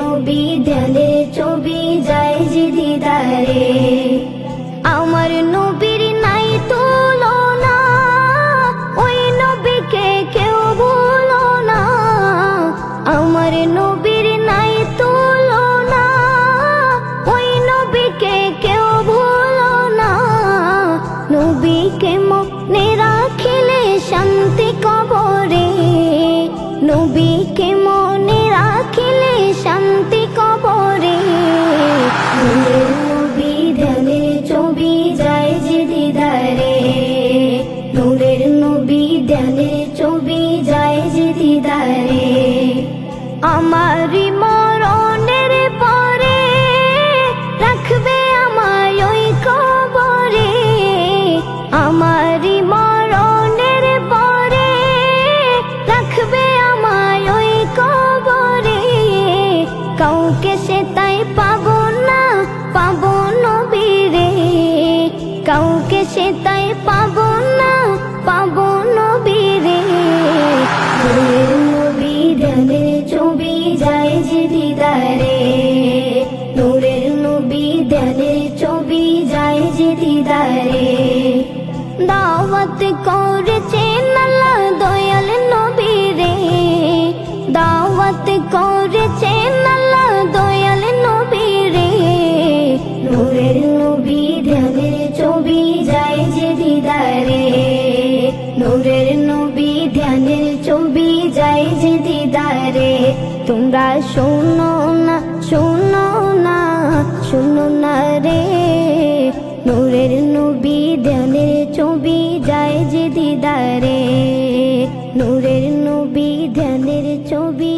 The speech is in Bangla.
নবী ধ্যানের ছবি যায় যে দিদারে। যে দিদারে, নূরের নবী ধ্যানে ছবি যায় দিদারে। আমারই রাখবে কাউকে সে তাই পাবো না, পাবো নবীরে কাউকে সে তাই পাবো না, পাবো নবীরে। নবী ধ্যানে ছবি যায় যে দিদারে। নূরের নবী ধ্যানে ছবি যায় যে দিদারে। দাওয়াত করেছেন আল্লাহ দয়াল নবী রে দাওয়াত করেছেন দিদারে, নূরের নবী ধ্যানের ছবি যায় যে দিদারে। তোমরা শোনো না শোনো না শোনো না রে। নূরের নবী ধ্যানের ছবি যায় যে দিদারে, নূরের নবী ধ্যানের ছবি